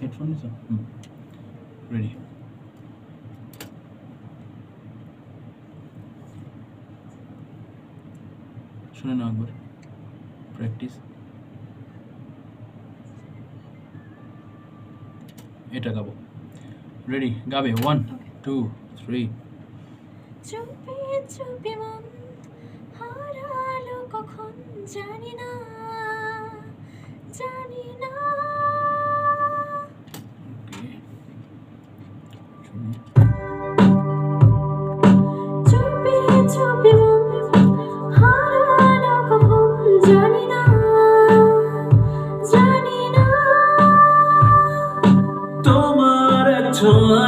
Headphone নিছো ready শুনে নাও একবার। প্র্যাকটিস এটা গাবো। রেডি গাবে? ওয়ান টু থ্রি চুপি চুপি মন হারালো কখন জানি না।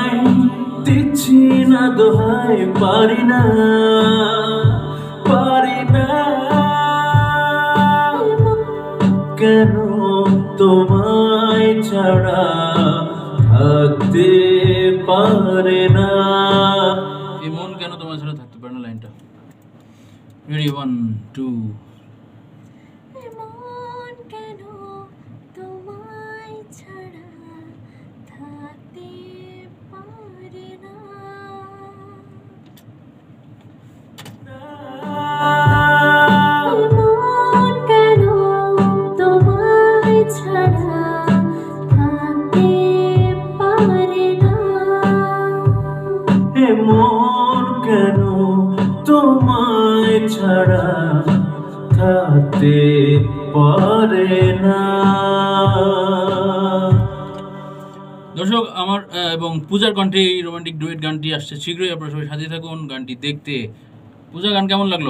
ছোঁয়ায় দিচ্ছি না দোহাই, পারি না পারি না। কেন তোমায় ছাড়া থাকতে পারে না? এই মন কেন তোমার ছাড়া থাকতে পারে না লাইনটা? রেডি ওয়ান টু ছাড়া থাকতে পারে না। দর্শক আমার এবং পূজার কণ্ঠে এই রোমান্টিক ডুয়েট গানটি আসছে। শীঘ্রই আপনারা সবাই সাথে থাকুন গানটি দেখতে। পূজা গান কেমন লাগল?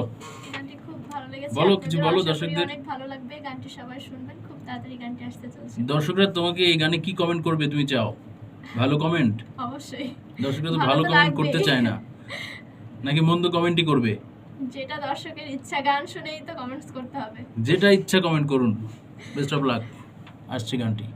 গানটি খুব ভালো লেগেছে। বলো, কিছু বলো দর্শকদের। অনেক ভালো লাগবে। গানটি সবাই শুনবেন। খুব তাড়াতাড়ি গানটি আসতে চলছে। দর্শকরা তোমাকে এই গানে কি কমেন্ট করবে তুমি চাও? ভালো কমেন্ট অবশ্যই। দর্শকরা তো ভালো ভালো কমেন্ট করতে চায় না। নাকি মন্দ কমেন্টই করবে? যেটা দর্শকের ইচ্ছা, গান শুনেই তো কমেন্টস করতে হবে। যেটা ইচ্ছা কমেন্ট করুন। বেস্ট অফ লাক আসছে গানটি।